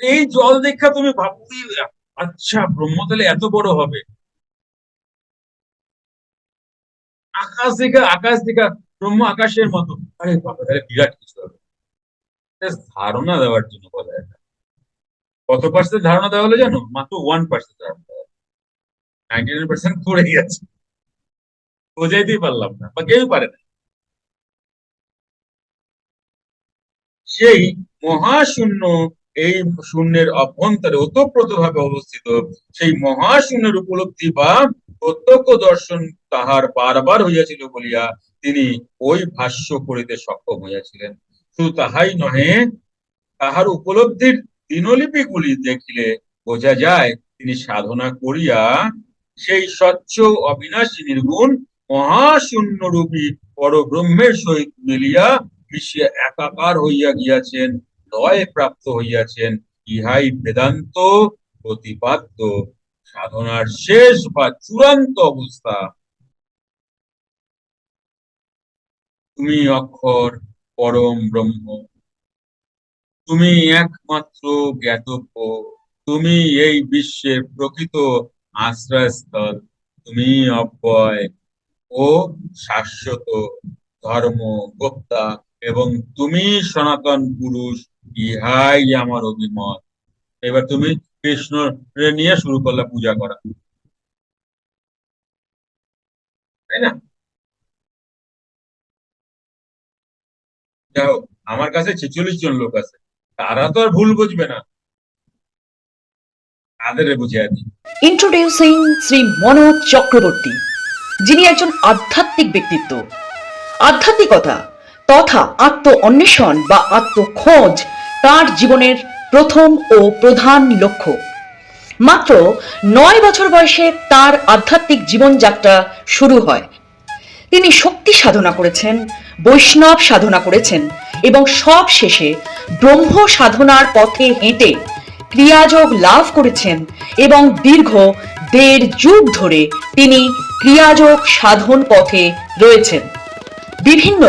এই জল দেখা তুমি ভাবতে আচ্ছা ব্রহ্ম তাহলে এত বড় হবে। আকাশ দেখা আকাশ দেখা ব্রহ্ম আকাশের মতো। আরে বাবা, তাহলে বিরাট কিছু হবে। ধারণা দেওয়ার জন্য বলা কত পার্সেন্ট ধারণা দেওয়া হলো জানো? মাত্র ওয়ান পার্সেন্ট ধারণা দেওয়া নাইনটি নাইন পার্সেন্ট করে গেছে। বোঝাইতেই পারলাম না, বা কেউ পারে না। সেই মহাশূন্য এই শূন্যের অভ্যন্তরে ওতপ্রোত ভাবে অবস্থিত, সেই মহাশূন্যের উপলব্ধি বা প্রত্যক্ষ দর্শন তাহার বারবার হইয়াছিল বলিয়া তিনি ওই ভাষ্য করিতে সক্ষম হইয়াছিলেন। শুধু তাহাই নহে, তাহার উপলব্ধির দিনলিপিগুলি দেখিলে বোঝা যায়, তিনি সাধনা করিয়া সেই স্বচ্ছ অবিনাশী নির্গুণ মহাশূন্য রূপী পরব্রহ্মের সহিত মিলিয়া বিশ্বে একাকার হইয়া গিয়াছেন। লয় প্রাপ্ত হইয়াছেন, ইহাই বেদান্ত প্রতিপাদ্য। সাধনার শেষ বা চূড়ান্ত অবস্থা। তুমি অক্ষর, পরম ব্রহ্ম। তুমি একমাত্র জ্ঞাতব্য। তুমি এই বিশ্বের প্রকৃত আশ্রয়স্থল। তুমি অব্যয় ও শাশ্বত ধর্ম গোপ্তা এবং তুমি সনাতন পুরুষ ইহাই আমার অভিমত। এবার তুমি কৃষ্ণ নিয়ে শুরু করলে পূজা করা। তাই না? যাই হোক, আমার কাছে ছেচল্লিশ জন লোক আছে। তারা তো আর ভুল বুঝবে না। তাদের বুঝে আছি ইন্ট্রোডিউসিং শ্রী মনোজ চক্রবর্তী যিনি একজন আধ্যাত্মিক ব্যক্তিত্ব। আধ্যাত্মিকতা তথা আত্ম অন্বেষণ বা আত্মখোঁজ তার জীবনের প্রথম ও প্রধান লক্ষ্য। মাত্র নয় বছর বয়সে তার আধ্যাত্মিক জীবনযাত্রা শুরু হয়। তিনি শক্তি সাধনা করেছেন, বৈষ্ণব সাধনা করেছেন এবং সব শেষে ব্রহ্ম সাধনার পথে হেঁটে ক্রিয়াযোগ লাভ করেছেন এবং দীর্ঘ দেড় যুগ ধরে তিনি ক্রিয়াযোগ সাধন পথে রয়েছেন। বিভিন্ন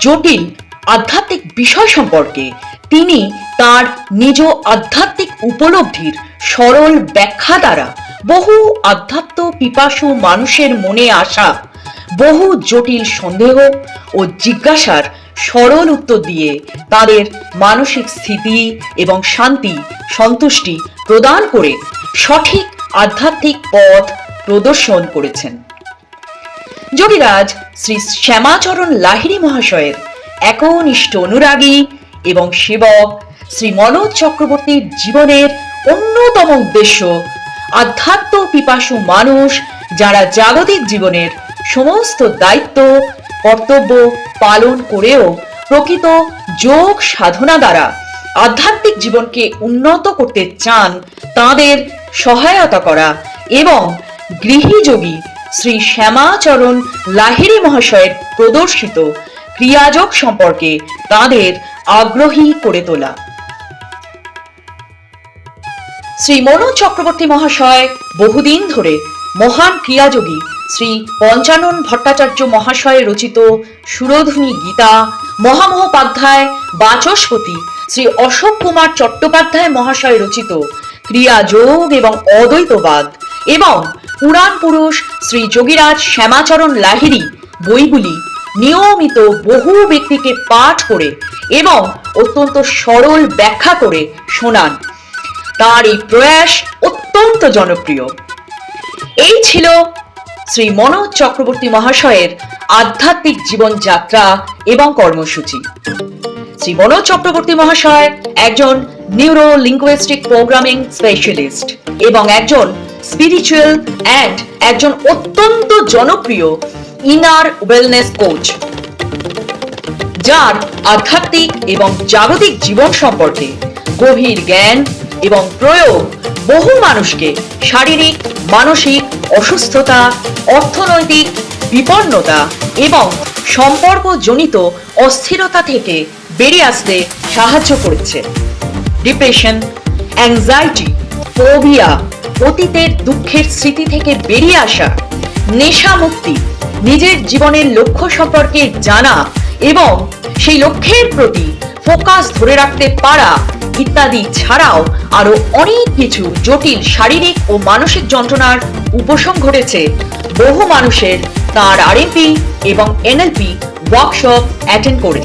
জটিল আধ্যাত্মিক বিষয় সম্পর্কে তিনি তার নিজ আধ্যাত্মিক উপলব্ধির সরল ব্যাখ্যা দ্বারা বহু আধ্যাত্ম পিপাসু মানুষের মনে আসা বহু জটিল সন্দেহ ও জিজ্ঞাসার সরল উত্তর দিয়ে তাদের মানসিক স্থিতি এবং শান্তি, সন্তুষ্টি প্রদান করে সঠিক আধ্যাত্মিক পথ প্রদর্শন করেছেন। যোগীরাজ শ্রী শ্যামাচরণ লাহিড়ী মহাশয়ের একনিষ্ঠ অনুরাগী এবং সেবক শ্রী মনোজ চক্রবর্তীর জীবনের অন্যতম উদ্দেশ্য আধ্যাত্ম পিপাসু মানুষ যারা জাগতিক জীবনের সমস্ত দায়িত্ব, কর্তব্য পালন করেও প্রকৃত যোগ সাধনা দ্বারা আধ্যাত্মিক জীবনকে উন্নত করতে চান তাদের সহায়তা করা এবং গৃহীযোগী শ্রী শ্যামাচরণ লাহিড়ী মহাশয়ের প্রদর্শিত ক্রিয়াযোগ সম্পর্কে তাদের আগ্রহী করে তোলা। শ্রী মনোজ চক্রবর্তী মহাশয় বহুদিন ধরে মহান ক্রিয়াযোগী শ্রী পঞ্চানন ভট্টাচার্য মহাশয় রচিত সুরধুনী গীতা, মহামহোপাধ্যায় বাচস্পতি শ্রী অশোক কুমার চট্টোপাধ্যায় মহাশয় রচিত ক্রিয়াযোগ এবং অদ্বৈতবাদ এবং পুরাণ পুরুষ শ্রী যোগীরাজ শ্যামাচরণ লাহিড়ী, বইগুলি নিয়মিত বহু ব্যক্তিকে পাঠ করে এবং অত্যন্ত সরল ব্যাখ্যা করে শোনান। তার এই প্রয়াস অত্যন্ত জনপ্রিয়। এই ছিল শ্রী মনোজ চক্রবর্তী মহাশয়ের আধ্যাত্মিক জীবনযাত্রা এবং কর্মসূচি। শ্রী মনোজ চক্রবর্তী মহাশয় একজন নিউরো লিঙ্গুইস্টিক প্রোগ্রামিং স্পেশালিস্ট এবং একজন স্পিরিচুয়াল অ্যান্ড একজন অত্যন্ত জনপ্রিয় ইনার ওয়েলনেস কোচ যার আধ্যাত্মিক এবং জাগতিক জীবন সম্পর্কে গভীর জ্ঞান এবং প্রয়োগ বহু মানুষকে শারীরিক, মানসিক অসুস্থতা, অর্থনৈতিক বিপন্নতা এবং সম্পর্কজনিত অস্থিরতা থেকে বেরিয়ে আসতে সাহায্য করেছে। ডিপ্রেশন অ্যাংজাইটি ফোবিয়া অতীতের দুঃখের স্মৃতি থেকে বেরিয়ে আসা নেশা মুক্তি নিজের জীবনের লক্ষ্য সম্পর্কে জানা এবং সেই লক্ষ্যের প্রতি ফোকাস ধরে রাখতে পারা ইত্যাদি ছাড়াও আরও অনেক কিছু জটিল শারীরিক ও মানসিক যন্ত্রণার উপশম ঘটেছে। বহু মানুষের তার আরএমপি এবং এনএলপি ওয়ার্কশপ অ্যাটেন্ড করে।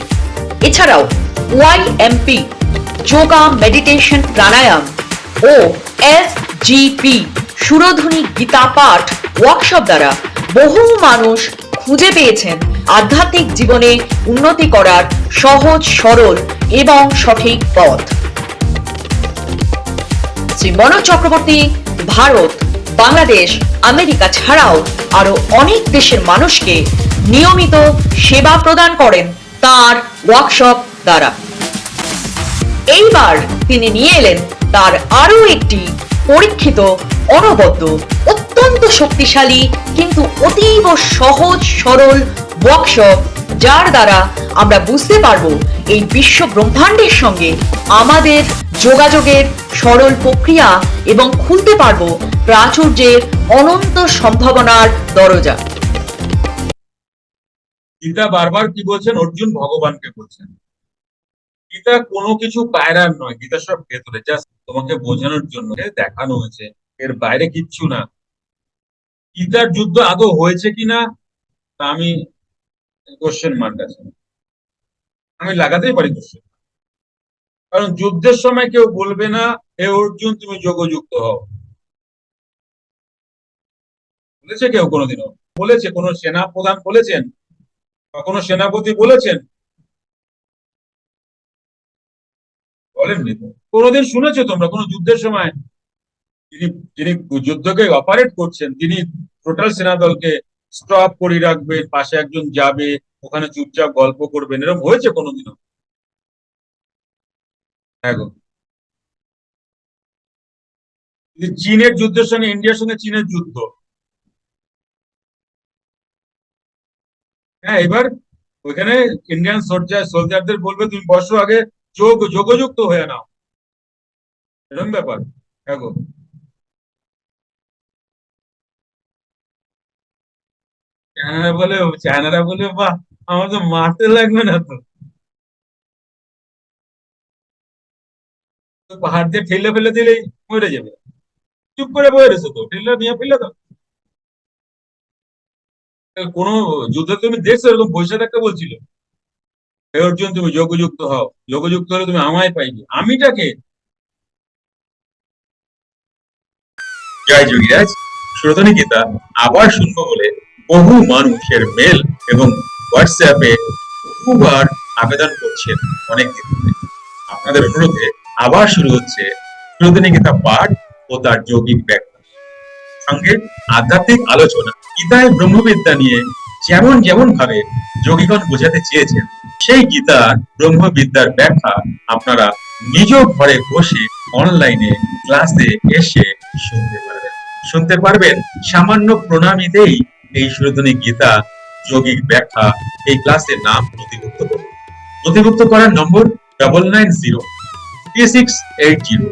এছাড়াও ওয়াইএমপি যোগা মেডিটেশন প্রাণায়াম ও এসজিপি সুরধ্বনি গীতা পাঠ ওয়ার্কশপ দ্বারা বহু মানুষ খুঁজে পেয়েছেন আধ্যাত্মিক জীবনে উন্নতি করার সহজ, সরল এবং সঠিক পথ। শ্রী মনোজ চক্রবর্তী, ভারত, বাংলাদেশ, আমেরিকা ছাড়াও আরও অনেক দেশের মানুষকে নিয়মিত সেবা প্রদান করেন তার ওয়ার্কশপ দ্বারা। এইবার তিনি নিয়ে এলেন তার আরও একটি পরীক্ষিত, অনবদ্য, অত্যন্ত শক্তিশালী, কিন্তু অতীব সহজ, সরল ওয়ার্কশপ যার দ্বারা আমরা বুঝতে পারব এই বিশ্ব ব্রহ্মাণ্ডের সঙ্গে আমাদের যোগাযোগের সরল প্রক্রিয়া এবং খুলতে পারব প্রাচুর্যের অনন্ত সম্ভাবনার দরজা। গীতা বারবার কি বলছেন? অর্জুন ভগবানকে বলছেন। গীতা কোনো কিছু বাইরের নয়, গীতা সব ভেতরে জাস্ট তোমাকে বোঝানোর জন্য দেখানো হয়েছে। এর বাইরে কিচ্ছু না। গীতার যুদ্ধ আদৌ হয়েছে কিনা, তা আমি কোশ্চেন মার্ক আছে। আমি লাগাতেই পারি কোশ্চেন কারণ যুদ্ধের সময় কেউ বলবে না, হে অর্জুন, তুমি যোগযুক্ত হও। বলেছে কেউ কোনোদিনও। বলেছে, কোন সেনা প্রধান বলেছেন? বা কোনো সেনাপতি বলেছেন? বলেননি তো। কোনোদিন শুনেছো তোমরা? কোনো যুদ্ধের সময় তিনি যিনি যুদ্ধকে অপারেট করছেন, তিনি টোটাল সেনা দলকে স্টপ করে রাখবে, পাশে একজন যাবে, ওখানে চুপচাপ গল্প করবেন, এরকম হয়েছে কোনোদিনও? হ্যাঁ চীনের যুদ্ধের সঙ্গে, ইন্ডিয়ার সঙ্গে চীনের যুদ্ধ। হ্যাঁ এবার ওইখানে ইন্ডিয়ান সোলজার সোলজারদের বলবে, তুমি বসো আগে, যোগ যোগযুক্ত হয়ে নাও। এরকম ব্যাপার। দেখো চায়নারা বলে চায়নারা বলে বাহ আমার তো মারতে লাগবে না তো। তো পাহাড় দিয়ে ঠেলে ফেলে দিলেই মরে যাবে। চুপ করে বয়ে রয়েছে তো, ঠেলে নিয়ে ফেলে দাও। কোন যুদ্ধে তুমি দেখছ এরকম বসে থাকতে বলছিল? হে অর্জুন, তুমি যোগযুক্ত হও। যোগযুক্ত হলে তুমি আমায় পাইবে। আমিটাকে জয় যোগীরাজ শ্রোতনী গীতা আবার শুনব বলে বহু মানুষের মেল এবং হোয়াটসঅ্যাপে বহুবার আবেদন করছেন অনেক দিন ধরে। আপনাদের অনুরোধে আবার শুরু হচ্ছে শ্রোতনী গীতা পাঠ ও তার যৌগিক ব্যাখ্যা। সঙ্গে আধ্যাত্মিক আলোচনা, গীতায় ব্রহ্মবিদ্যা নিয়ে যেমন যেমন ভাবে যোগীগণ বোঝাতে চেয়েছেন, সেই গীতার ব্রহ্মবিদ্যার ব্যাখ্যা আপনারা নিজ ঘরে বসে অনলাইনে ক্লাসে এসে শুনতে পারবেন। শুনতে পারবেন? সামান্য প্রণামীতেই এই সুরধনী গীতা যৌগিক ব্যাখ্যা এই ক্লাসের নাম নথিভুক্ত করুন। নথিভুক্ত করার number double nine zero three six eight zero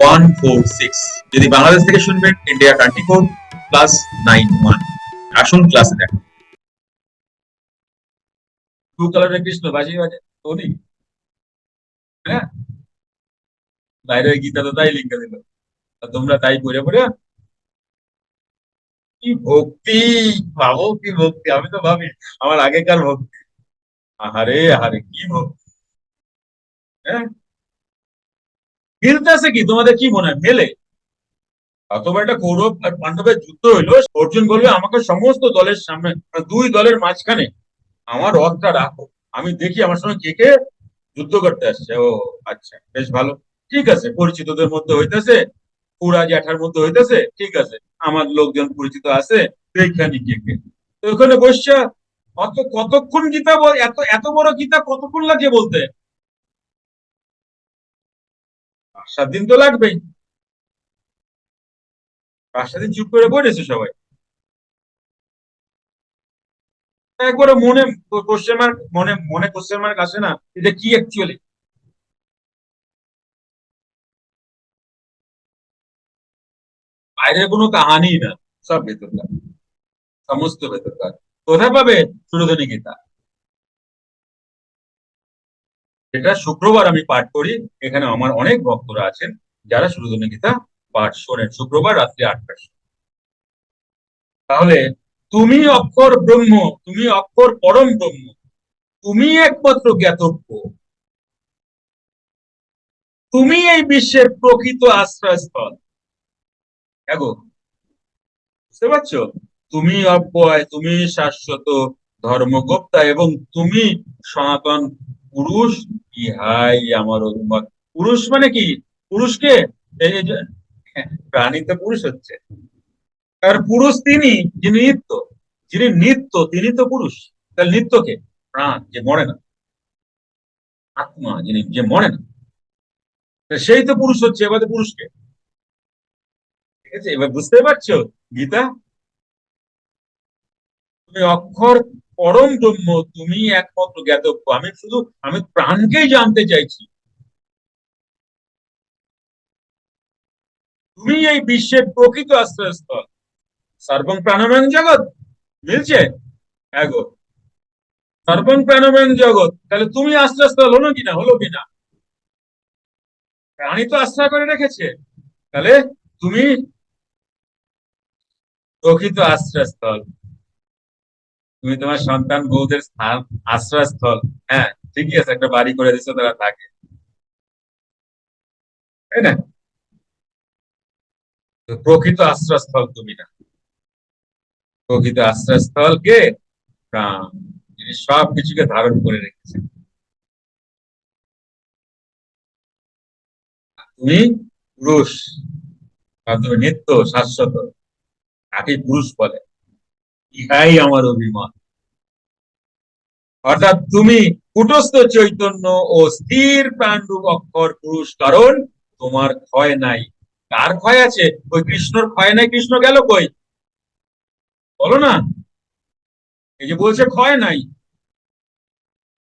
one four six যদি বাংলাদেশ থেকে শুনবেন India country code plus nine one আসুন ক্লাসে দেখুন। কালারের কৃষ্ণ, বাজি বাজে হ্যাঁ? বাইরে গীতা তো তাই লিখে দিল। তোমরা তাই পড়ে পড়ে কি ভক্তি? ভাবো কি ভক্তি? আমি তো ভাবি, আমার আগেকার ভক্তি। আহারে আহারে, কি ভক্তি? হ্যাঁ? মিলতেছে কি? তোমাদের কি মনে হয়? মেলে? অথবা একটা কৌরব আর পাণ্ডবের যুদ্ধ হইল, অর্জুন বলবে, আমাকে সমস্ত দলের সামনে মানে দুই দলের মাঝখানে আমার রথটা রাখো। আমি দেখি আমার সঙ্গে কে কে যুদ্ধ করতে আসছে। ও আচ্ছা বেশ ভালো। ঠিক আছে, পরিচিতদের মধ্যে হইতেছে। পুরা জ্যাঠার মধ্যে হইতেছে, ঠিক আছে, আমার লোকজন পরিচিত আছে কে তো ওখানে বসছা অত কতক্ষণ গীতা এত এত বড় গীতা কতক্ষণ লাগে বলতে? সাত দিন তো লাগবেই। পাঁচ, সাত দিন চুপ করে পড়েছে সবাই। একবারে মনে কোশ্চেন মার্ক মনে মনে কোশ্চেন মার্ক আসে না, এটা কি অ্যাকচুয়ালি বাইরে কোনো কাহানি না, সব ভেতরকার, সমস্ত ভেতরকার। কোথায় পাবে সুরধনী গীতা। যেটা শুক্রবার আমি পাঠ করি, এখানে আমার অনেক ভক্তরা আছেন, যারা সুরধনী গীতা পাঠ শোনেন শুক্রবার রাত্রি আটটার তাহলে, তুমি অক্ষর ব্রহ্ম, তুমি অক্ষর পরম ব্রহ্ম, তুমি একমাত্র জ্ঞাতব্য। তুমি এই বিশ্বের প্রকৃত আশ্রয়স্থল। এগো বুঝতে পারছ? তুমি অব্যয়, তুমি শাশ্বত ধর্মগুপ্তা এবং তুমি সনাতন পুরুষ, ইহাই আমার অভিমত পুরুষ মানে কি? পুরুষকে প্রাণী তো পুরুষ হচ্ছে। আর পুরুষ তিনি, যিনি নিত্য যিনি নিত্য, তিনি তো পুরুষ। তার নিত্যকে প্রাণ, যে মরে না। আত্মা যিনি, যে মরে না। সেই তো পুরুষ হচ্ছে, এবার পুরুষকে। আছে? এবার বুঝতে পারছ? গীতা? তুমি অক্ষর পরম ব্রহ্ম, তুমি একমাত্র জ্ঞাতব্য। আমি শুধু, আমি প্রাণকেই জানতে চাইছি। তুমি এই বিশ্বের প্রকৃত আশ্রয়স্থল। সর্বং প্রাণময়ং জগৎ। মিলছে? এগো সর্বং প্রাণময়ং জগৎ। তাহলে তুমি আশ্রয়স্থল হলো কিনা? হলো কিনা? প্রাণী তো আশ্রয় করে রেখেছে। তাহলে তুমি প্রকৃত আশ্রয়স্থল। তুমি তোমার সন্তান বউদের স্থান, আশ্রয়স্থল। হ্যাঁ ঠিকই আছে, একটা বাড়ি করে দিছো তারা থাকে। তাই না? প্রকৃত আশ্রয়স্থল তুমি না। প্রকৃত আশ্রয়স্থল কে যিনি সব কিছুকে ধারণ করে রেখেছেন। তুমি পুরুষ তুমি নিত্য শাশ্বত। তাকে পুরুষ বলে। ইহাই আমার অভিমত অর্থাৎ তুমি কুটস্থ চৈতন্য ও স্থির প্রাণরূপ অক্ষর পুরুষ, কারণ তোমার ক্ষয় নাই। কার ক্ষয় আছে? ওই কৃষ্ণর ক্ষয় নাই? কৃষ্ণ গেল কই? বলো না। এই যে বলছে ক্ষয় নাই।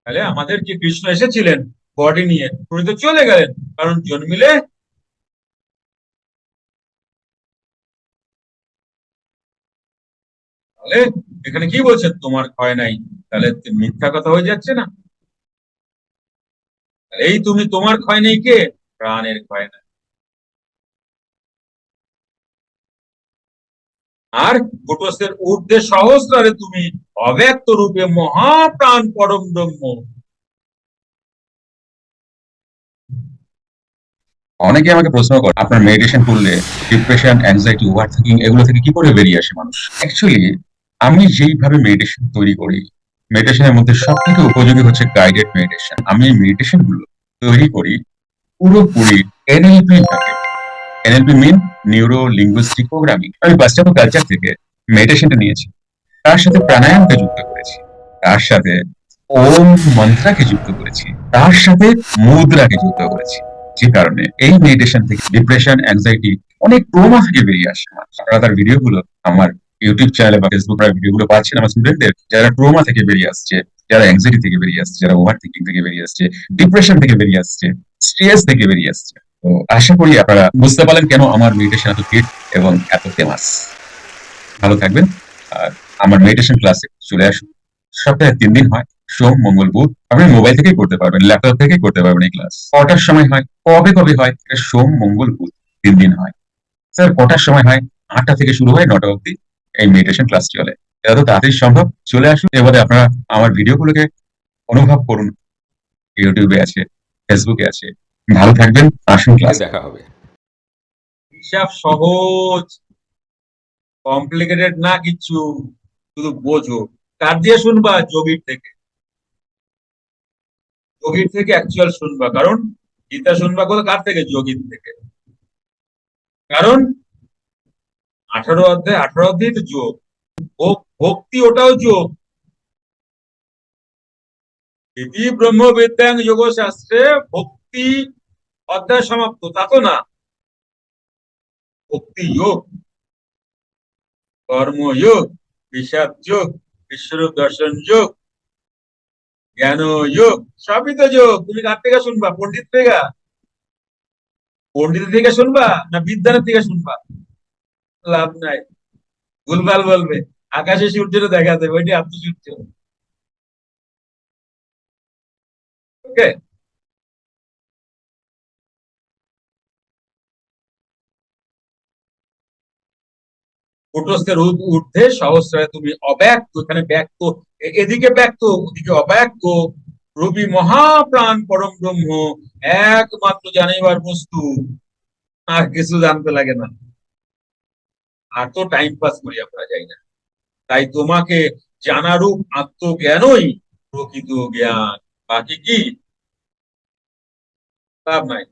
তাহলে আমাদের যে কৃষ্ণ এসেছিলেন? বডি নিয়ে। উনি তো চলে গেলেন। কারণ জন্মিলে তাহলে এখানে কি বলছেন তোমার ক্ষয় নাই। তাহলে মিথ্যা কথা হয়ে যাচ্ছে না। এই তুমি তোমার ক্ষয় নেই কে? প্রাণের ক্ষয় নাই। আর কুটস্থের ঊর্ধ্বে সহস্রারে তুমি অব্যক্ত রূপে মহাপ্রাণ পরম ব্রহ্ম। অনেকে আমাকে প্রশ্ন করে, আপনার মেডিটেশন করলে ডিপ্রেশন অ্যাংজাইটি ওভার থিঙ্কিং এগুলো থেকে কি করে বেরিয়ে আসে মানুষ? অ্যাকচুয়ালি আমি যেইভাবে মেডিটেশন তৈরি করি মেডিটেশনের মধ্যে সব থেকে উপযোগী হচ্ছে গাইডেড মেডিটেশন আমি এই মেডিটেশনগুলো তৈরি করি পুরোপুরি এনএলপি থাকে NLP mean neuro linguistic programming আমি পাশ্চাত্য কালচার থেকে মেডিটেশনটা নিয়েছি। তার সাথে প্রাণায়ামকে যুক্ত করেছি। তার সাথে ওম মন্ত্রাকে যুক্ত করেছি। তার সাথে মুদ্রাকে যুক্ত করেছি। যে কারণে এই মেডিটেশন থেকে ডিপ্রেশন অ্যাংজাইটি অনেক ট্রোমা থেকে বেরিয়ে আসে। আপনারা তার ভিডিওগুলো আমার ইউটিউব চ্যানেলে বা ফেসবুক ভিডিওগুলো পাচ্ছেন আমার স্টুডেন্টদের যারা ট্রোমা থেকে বেরিয়ে আসছে, যারা অ্যাংজাইটি থেকে বেরিয়ে আসছে, যারা ওভার থিঙ্কিং থেকে বেরিয়ে আসছে ডিপ্রেশন থেকে বেরিয়ে আসছে স্ট্রেস থেকে বেরিয়ে আসছে। তো আশা করি আপনারা বুঝতে পারলেন কেন আমার মেডিটেশন এত হিট এবং এত ফেমাস ভালো থাকবেন, আর আমার মেডিটেশন ক্লাসে চলে আসুন। সপ্তাহে তিন দিন হয়, সোম, মঙ্গল, বুধ, আপনি মোবাইল থেকেই করতে পারবেন ল্যাপটপ থেকেই করতে পারবেন এই ক্লাস কটার সময় হয়, কবে কবে হয় সোম, মঙ্গল, বুধ, তিন দিন হয়। স্যার, কটার সময় হয়, আটটা থেকে শুরু হয়, নটা অবধি। এই মেডিটেশন ক্লাস চলে। এটা তো তাড়াতাড়ি সম্ভব। চলে আসুন। এবারে আপনারা আমার ভিডিওগুলোকে অনুভব করুন। ইউটিউবে আছে ফেসবুকে আছে। ভালো থাকবেন। আসুন ক্লাস দেখা হবে। হিসাব সহজ। কমপ্লিকেটেড না কিছু। শুধু বোঝো। কার দিয়ে শুনবা? যোগীর থেকে। যোগীর থেকে অ্যাকচুয়াল শুনবা। কারণ গীতা শুনবা কোথা কার থেকে? যোগীর থেকে। কারণ আঠারো অধ্যায় আঠারো অধ্যায় তো যোগ। ভক্তি ওটাও যোগ। ইতি ব্রহ্ম বিদ্যাং যোগ শাস্ত্রে ভক্তি অধ্যায় সমাপ্ত। তা তো না। ভক্তি যোগ কর্মযোগ বিষাদ যোগ, বিশ্বরূপ দর্শন যোগ, জ্ঞান যোগ, সবই তো যোগ। তুমি কার থেকে শুনবা? পণ্ডিত থেকে? পণ্ডিত থেকে শুনবা না বিদ্যানের থেকে শুনবা? লাভ নাই। ভুলভাল বলবে। আকাশে সূর্যের দেখা দেবে ওইটি আত্মসূর্য। ওকে? কুটস্থের ঊর্ধ্বে, সহস্রায় তুমি অব্যক্ত, এখানে ব্যক্ত এদিকে ব্যক্ত, ওদিকে অব্যক্ত। রবি মহাপ্রাণ পরম ব্রহ্ম, একমাত্র জানিবার বস্তু। আর কিছু জানতে লাগে না। আর তো টাইম পাস করি আমরা যাই না। তাই তোমাকে জানারূপ আত্মজ্ঞানই প্রকৃত জ্ঞান। বাকি কি? লাভ নাই।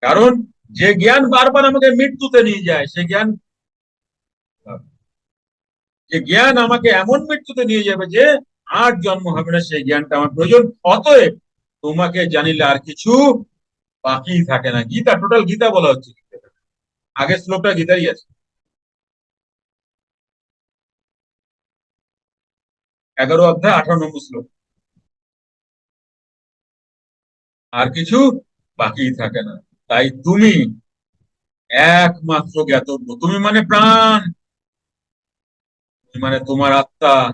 কারণ যে জ্ঞান বারবার আমাকে মৃত্যুতে নিয়ে যায়, সে জ্ঞান যে জ্ঞান আমাকে এমন মৃত্যুতে নিয়ে যাবে যে আর জন্ম হবে না, সেই জ্ঞানটা আমার প্রয়োজন। অতএব তোমাকে জানিলে আর কিছু বাকি থাকে না। গীতা টোটাল গীতা বলা হচ্ছে। আগের শ্লোকটা গীতারই আছে। এগারো অধ্যায়, আঠারো নম্বর শ্লোক। আর কিছু বাকি থাকে না। তাই তুমি একমাত্র জ্ঞাতব্য তুমি মানে প্রাণ। মানে তোমার আত্মা।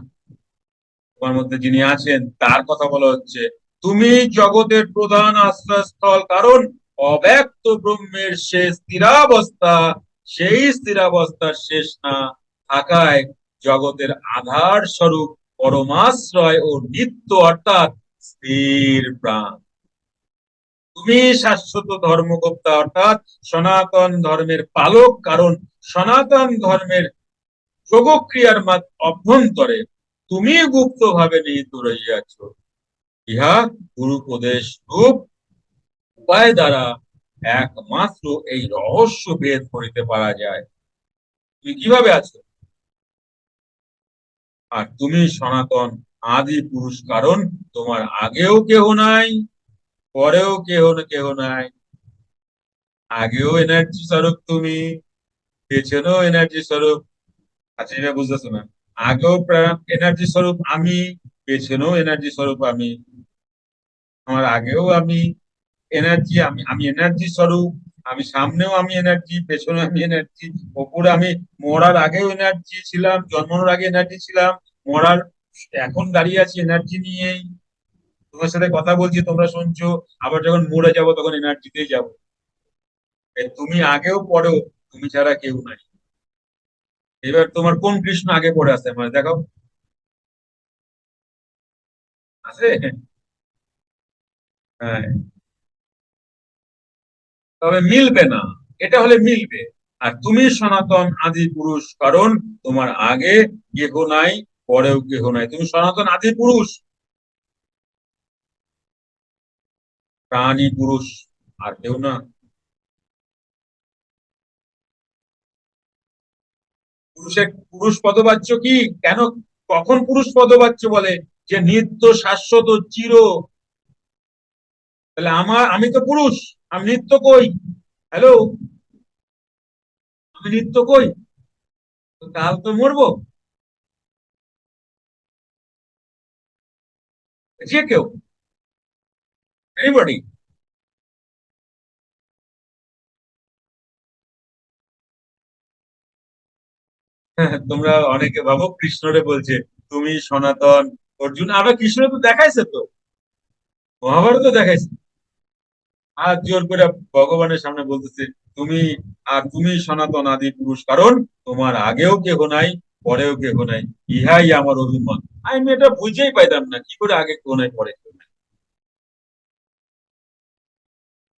তোমার মধ্যে যিনি আছেন, তার কথা বলা হচ্ছে। তুমি জগতের প্রধান আশ্রয়স্থল। কারণ অব্যক্ত ব্রহ্মের শেষ স্থিরাবস্থা, সেই স্থিরাবস্থার শেষ না থাকায় জগতের আধার স্বরূপ পরমাশ্রয় ও নিত্য অর্থাৎ স্থির প্রাণ। তুমি শাশ্বত ধর্মকর্তা অর্থাৎ সনাতন ধর্মের পালক, কারণ সনাতন ধর্মের যোগক্রিয়ার অভ্যন্তরে তুমি গুপ্ত ভাবে নিহিত রহিয়াছ। ইহা গুরুপদেশ রূপ। উপায় দ্বারা একমাত্র এই রহস্য ভেদ করিতে পারা যায়। তুমি কীভাবে আছো? আর তুমি সনাতন আদি পুরুষ, কারণ তোমার আগেও কেহ নাই, পরেও কেহ কেহ নাই। আগেও এনার্জি স্বরূপ তুমি, পেছনেও এনার্জি স্বরূপ। আচ্ছা বুঝতেছো না। আগেও এনার্জি স্বরূপ আমি, পেছনেও এনার্জি স্বরূপ আমি। আমার আগেও আমি এনার্জি আমি আমি এনার্জি স্বরূপ। আমি সামনেও আমি এনার্জি পেছনে আমি এনার্জি ওপরে আমি মরার আগেও এনার্জি ছিলাম, জন্মানোর আগে এনার্জি ছিলাম। মরার এখন দাঁড়িয়ে আছি এনার্জি নিয়েই। তোমার সাথে কথা বলছি, তোমরা শুনছো, আবার যখন মরে যাব তখন এনার্জিতেই যাব। তুমি আগেও পড়ো, তুমি ছাড়া কেউ নাই। এবার তোমার কোন কৃষ্ণ আগে পড়ে আছে মানে দেখো আছে হ্যাঁ। তবে মিলবে না, এটা হলে মিলবে। আর তুমি সনাতন, আদি, পুরুষ, কারণ তোমার আগে কেহ নাই পরেও কেহ নাই। তুমি সনাতন আদি পুরুষ। প্রাণী পুরুষ, আর কেউ না। পুরুষের পুরুষ পদবাচ্য কি? কেন, কখন পুরুষ পদবাচ্য বলে? যে নিত্য শাশ্বত চির। তাহলে আমার, আমি তো পুরুষ, আমি নিত্য কই? হ্যালো আমি নিত্য কই? কাল তো মরবো। যে কেউ এনিবডি তোমরা অনেকে ভাবো কৃষ্ণরে বলছে, তুমি সনাতন অর্জুন, আবার কৃষ্ণ তো দেখাইছে তো, মহাভারত দেখাইছে। হাত জোর করে ভগবানের সামনে বলতেছে, তুমি আর তুমি সনাতন আদি পুরুষ, কারণ তোমার আগেও কেহ নাই পরেও কেহ নাই, ইহাই আমার অভিমত। আমি এটা বুঝেই পাইতাম না, কি করে আগে কেউ নাই, পরে কেউ নাই।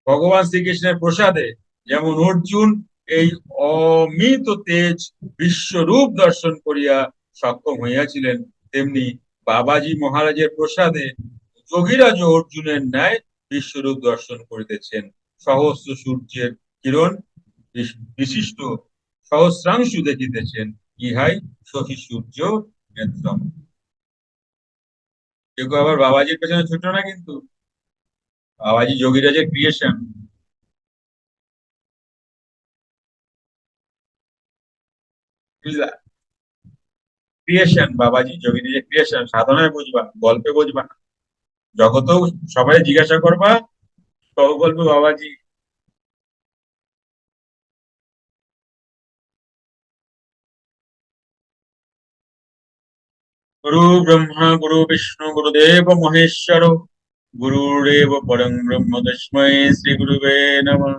ভগবান শ্রীকৃষ্ণের প্রসাদে যেমন অর্জুন এই অমিত তেজ বিশ্বরূপ দর্শন করিয়া সক্ষম হইয়াছিলেন, তেমনি বাবাজি মহারাজের প্রসাদে যোগীরাজ অর্জুনের ন্যায় বিশ্বরূপ দর্শন করিতেছেন। সহস্র সূর্যের কিরণ বিশিষ্ট সহস্রাংশু দেখিতেছেন। ইহাই শশী সূর্য নেত্রম কেউ আবার বাবাজির পেছনে ছোট না কিন্তু? বাবাজি যোগীরাজের ক্রিয়েশন বুঝলা? ক্রিয়েশন বাবাজি যোগীরাজের ক্রিয়েশন সাধনায় বুঝবা, গল্পে বুঝবা। না জগতেও সবাই জিজ্ঞাসা করবা, তবে বলবে বাবাজি গুরু ব্রহ্মা গুরু বিষ্ণু গুরুদেব মহেশ্বর গুরুরেব পরম ব্রহ্ম তস্মৈ শ্রী গুরুবে নমঃ